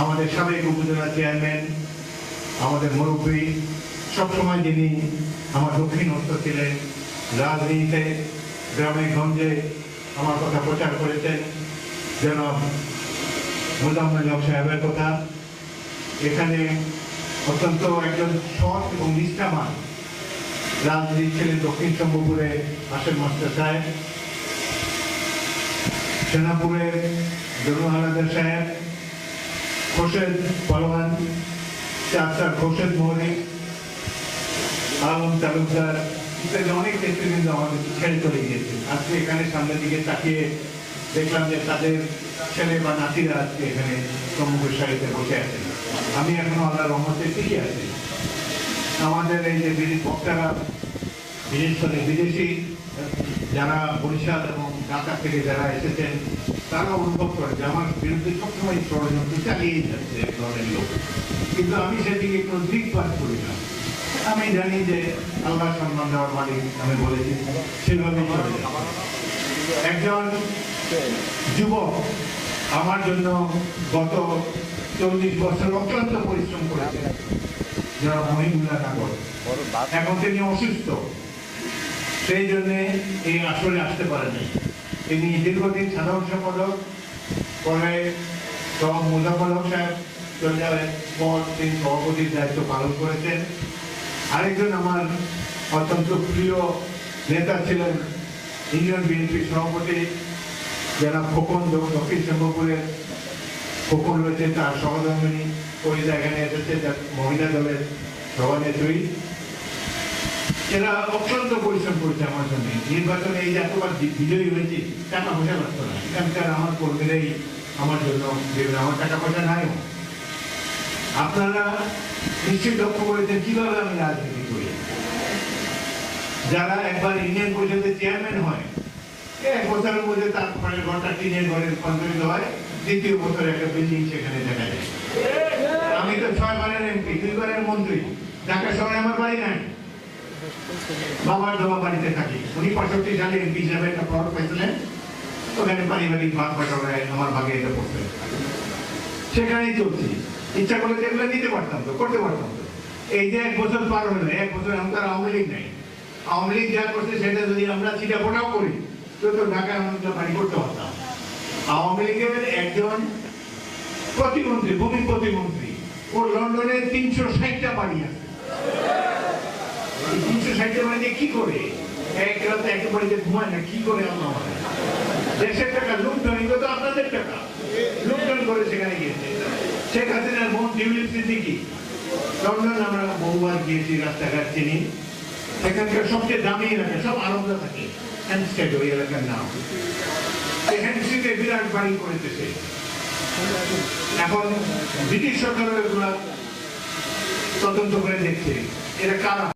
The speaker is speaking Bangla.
আমাদের সাবেক উপজেলা চেয়ারম্যান, আমাদের মুরব্বী, সবসময় যিনি আমার দক্ষিণ উত্তর ছিলেন, রাজনীতিতে, গ্রামে গঞ্জে আমার কথা প্রচার করেছেন, জনাব মোজাম্মেল সাহেবের কথা। এখানে অত্যন্ত একজন সৎ এবং নিষ্ঠাবান রাজনীতি ছিলেন দক্ষিণ শম্ভুপুরে আসেন মাস্টার সাহেব, সেনাপুরের জরুল হালাদার সাহেব খোরশেদ পালোয়ান চাচার খোরশেদ মৌলিক আলম তালুকদার ইত্যাদি অনেক নেতৃবৃন্দ আমাদের ছেড়ে চলে গিয়েছে। আজকে এখানে সামনের দিকে তাকিয়ে দেখলাম যে তাদের ছেলে বা নাতিরা আজকে এখানে সম্মুখের সারিতে বসে আছেন আমি এখনও আল্লাহ রহমতে টিকে আছি। আমাদের এই যে বক্তারা বিশেষ করে বিদেশি যারা বরিশাল এবং ঢাকা থেকে যারা এসেছেন তারা অনুভব করে যে আমার বিরুদ্ধে সবসময় ষড়যন্ত্র চালিয়েই যাচ্ছে এক ধরনের লোক। কিন্তু আমি সেদিকে কোনো দিকপাত করি না। আমি জানি যে আল্লাহ সম্মান দেওয়ার মালিক, আমি বলেছি যাবে। একজন যুবক আমার জন্য গত চল্লিশ বছর অক্লান্ত পরিশ্রম করেছে যারা মহিমুল্লাহ নাগর। এখন তিনি অসুস্থ। সেই জন্যে এই আসরে আসতে পারেনি তিনি দীর্ঘদিন সাধারণ সম্পাদক, পরে সব মুজাফর হক সাহেব চলে পর তিনি সভাপতির দায়িত্ব পালন করেছেন। আরেকজন আমার অত্যন্ত প্রিয় নেতা ছিলেন ইউনিয়ন বিএনপির সভাপতি, যারা খোকন দ- দক্ষিণ চন্দ্রপুরের খোকন রয়েছে, তার সহধর্মিনী ওই জায়গায় এসেছে মহিলা দলের সভানেত্রী। এরা অত্যন্ত পরিশ্রম করেছে আমার জন্য। নির্বাচনে এই যে এতবার বিজয়ী হয়েছে, টাকা পয়সা লাগতো না। এখানকার আমার কর্মীরাই আমার জন্য দেবেন। আমার টাকা পয়সা নাই আপনারা নিশ্চয়ই লক্ষ্য করেছেন, কীভাবে আমি রাজনীতি করি? যারা একবার ইউনিয়ন পরিষদের চেয়ারম্যান হয় এক বছরের মধ্যে তার ঘরের ঘরটা টিনের ঘরে রূপান্তরিত হয়, দ্বিতীয় বছরে একটা বিল্ডিং সেখানে দেখা যায়। আমি তো ছয় বারের এমপি, দুইবারের মন্ত্রী। ঢাকা শহরে আমার বাড়ি নাই। বাবার দোয়া বাড়িতে থাকি। উনি পঁয়ষট্টি সালে এমপি হিসাবে একটা প্লট পেয়েছিলেন ওখানে পারিবারিক ভাগ বাটোয়ারায় আমার ভাগে এটা পড়তে। সেখানেই চলছি। ইচ্ছা করলে যেগুলো নিতে পারতাম তো, করতে পারতাম তো। এই যে এক বছর পার হলো, এক বছর আমার আওয়ামী লীগ নাই। আওয়ামী লীগ যা করছে সেটা যদি আমরা চিটা ফোটাও করি, তো তো ঢাকায় আমরা বাড়ি করতে পারতাম। আওয়ামী লীগের একজন প্রতিমন্ত্রী, ভূমি প্রতিমন্ত্রী ও লন্ডনে তিনশো ষাটটা বাড়ি আছে। দিয়ে কি করে? এক রাতে বাড়িতে ঘুমায় না, কি করে? দেশের টাকা তো আপনাদের টাকা। করে সেখানে গিয়েছে। শেখ হাসিনার বোন সিদ্দিকি। লন্ডন আমরা বহুবার গিয়েছি, রাস্তাঘাট চিনি। সেখানকার সবচেয়ে দামি এলাকা, সব আনন্দ থাকে। হ্যান্ডস্টেড ওই এলাকার নাম। হ্যান্ডস্টেডে বিরাট বাড়ি করেছে। এখন ব্রিটিশ সরকার এগুলা তদন্ত করে দেখছে। এরা কারা?